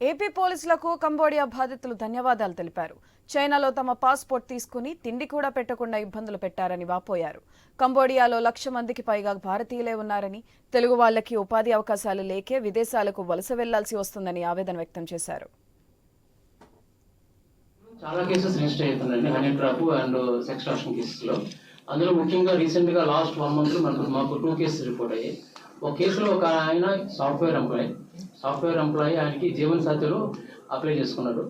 AP పోలీసులకు Cambodia బాధితులు ధన్యవాదాలు తెలిపారు. చైనాలో తమ పాస్పోర్ట్ తీసుకుని తిండి కూడా పెట్టకుండా ఇబ్బందులు పెట్టారని వాపోయారు. కంబోడియాలో లక్ష మందికి పైగా భారతీయులే ఉన్నారని తెలుగు వాళ్ళకి ఉపాధి అవకాశాలు లేకే విదేశాలకు వలస వెళ్ళాల్సి వస్తుందని ఆవేదన వ్యక్తం చేశారు. చాలా కేసెస్ రిజిస్టర్ అవుతున్నాయండి honey trap and sextortion కేసెస్లో అందులో ముఖ్యంగా రీసెంట్గా లాస్ట్ వన్ మంత్ మనకు మాకు టూ కేసెస్ రిపోర్ట్ అయ్యాయి. ఒక కేసులో ఒక ఆయన సాఫ్ట్వేర్ ఎంప్లాయీ సాఫ్ట్వేర్ ఎంప్లాయీ ఆయనకి జీవనసాథిలో అప్లై చేసుకున్నాడు.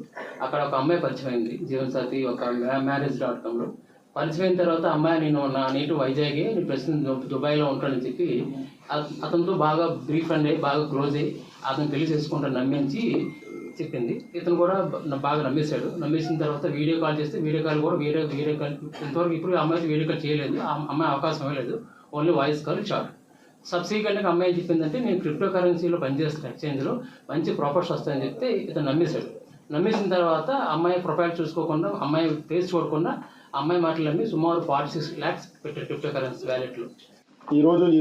అక్కడ ఒక అమ్మాయి పరిచయం అయింది జీవన్ ఒక మ్యారేజ్ డాట్ కామ్లో పరిచయం అయిన తర్వాత అమ్మాయి నేను నా నీటు వైజాగ్ నేను ప్రస్తుతం దుబాయ్లో ఉంటానని చెప్పి అతనితో బాగా బ్రీఫ్ అండ్ అయ్యి బాగా క్లోజ్ అయ్యి అతను పెళ్ళి చేసుకుంటాను నమ్మించి చెప్పింది. ఇతను కూడా బాగా నమ్మేశాడు. నమ్మేసిన తర్వాత వీడియో కాల్ చేస్తే వీడియో కాల్ కూడా వీడియో వీడియో కాల్ ఇంతవరకు ఇప్పుడు అమ్మాయి వీడియో కాల్ చేయలేదు. ఆ అమ్మాయి అవకాశం లేదు ఓన్లీ వాయిస్ కాల్ చాట్ సబ్సిక్వెంట్గా అమ్మాయి చెప్పిందంటే నేను క్రిప్టో కరెన్సీలో పనిచేస్తాను ఎక్స్చేంజ్లో మంచి ప్రాఫిట్స్ వస్తాయని చెప్తే ఇతను నమ్మేశాడు. నమ్మేసిన తర్వాత అమ్మాయి ప్రొఫైల్ చూసుకోకుండా అమ్మాయి ఫేస్ చూడకుండా అమ్మాయి మాటలు నమ్మి సుమారు ఫార్టీ సిక్స్ ల్యాక్స్ పెట్టారు క్రిప్టో కరెన్సీ వ్యాలెట్లో ఈరోజు ఈ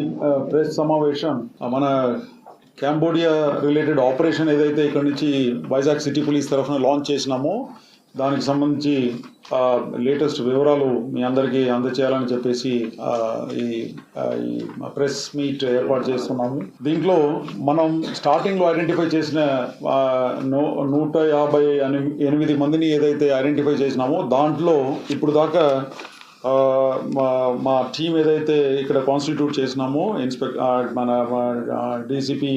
ప్రెస్ సమావేశం మన కాంబోడియా రిలేటెడ్ ఆపరేషన్ ఏదైతే ఇక్కడ నుంచి వైజాగ్ సిటీ పోలీస్ తరఫున లాంచ్ చేసినామో దానికి సంబంధించి లేటెస్ట్ వివరాలు మీ అందరికీ అందచేయాలని చెప్పేసి ఈ ప్రెస్ మీట్ ఏర్పాటు చేస్తున్నాము. దీంట్లో మనం స్టార్టింగ్లో ఐడెంటిఫై చేసిన నూట యాభై ఎనిమిది మందిని ఏదైతే ఐడెంటిఫై చేసినామో దాంట్లో ఇప్పుడు దాకా మా మా టీం ఏదైతే ఇక్కడ కాన్స్టిట్యూట్ చేసినామో ఇన్స్పెక్ట్ మన DCP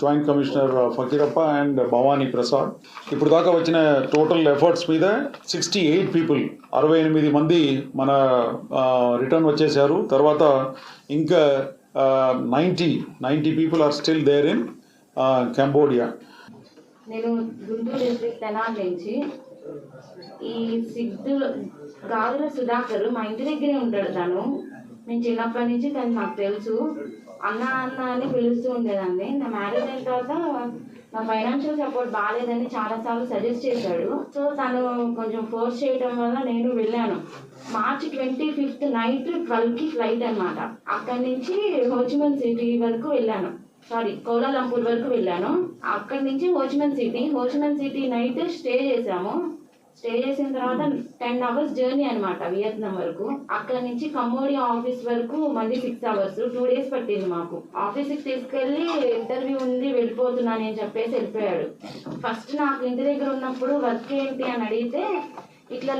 joint commissioner Fakirappa and Bhavani Prasad ఇప్పుడు దాకా వచ్చిన టోటల్ ఎఫర్ట్స్ మీద సిక్స్టీ ఎయిట్ పీపుల్ అరవై ఎనిమిది మంది మన రిటర్న్ వచ్చేసారు తర్వాత ఇంకా ninety ninety people are still there in Cambodia నేను గుంటూరు డిస్ట్రిక్ట్ నుంచి ఈ సిద్ధు గాదుల సుధాకర్ మా ఇంటి దగ్గరే ఉంటాడు తను. నేను చిన్నప్పటి నుంచి తను నాకు తెలుసు. అన్న అన్న అని పిలుస్తూ ఉండేదాన్ని. నా మ్యారేజ్ అయిన తర్వాత నా ఫైనాన్షియల్ సపోర్ట్ బాగాలేదని చాలాసార్లు సజెస్ట్ చేశాడు. సో తను కొంచెం ఫోర్స్ చేయడం వల్ల నేను వెళ్ళాను. మార్చ్ ట్వంటీ ఫిఫ్త్ నైట్ ట్వెల్వ్కి ఫ్లైట్ అనమాట అక్కడి నుంచి హోచిమన్ సిటీ వరకు వెళ్ళాను. సారీ కోలాలంపూర్ వరకు వెళ్ళాను. అక్కడి నుంచి Ho Chi Minh city Ho Chi Minh city night stay చేసాము స్టే చేసిన తర్వాత టెన్ అవర్స్ జర్నీ అనమాట వియత్నాం వరకు. అక్కడ నుంచి కమోడియా ఆఫీస్ వరకు మళ్ళీ సిక్స్ అవర్స్ టూ డేస్ పట్టింది మాకు. ఆఫీస్కి తీసుకెళ్ళి ఇంటర్వ్యూ ఉంది వెళ్ళిపోతున్నాను అని చెప్పేసి వెళ్ళిపోయాడు. ఫస్ట్ నాకు ఇంటి దగ్గర ఉన్నప్పుడు వర్క్ ఏంటి అని అడిగితే ఇట్లా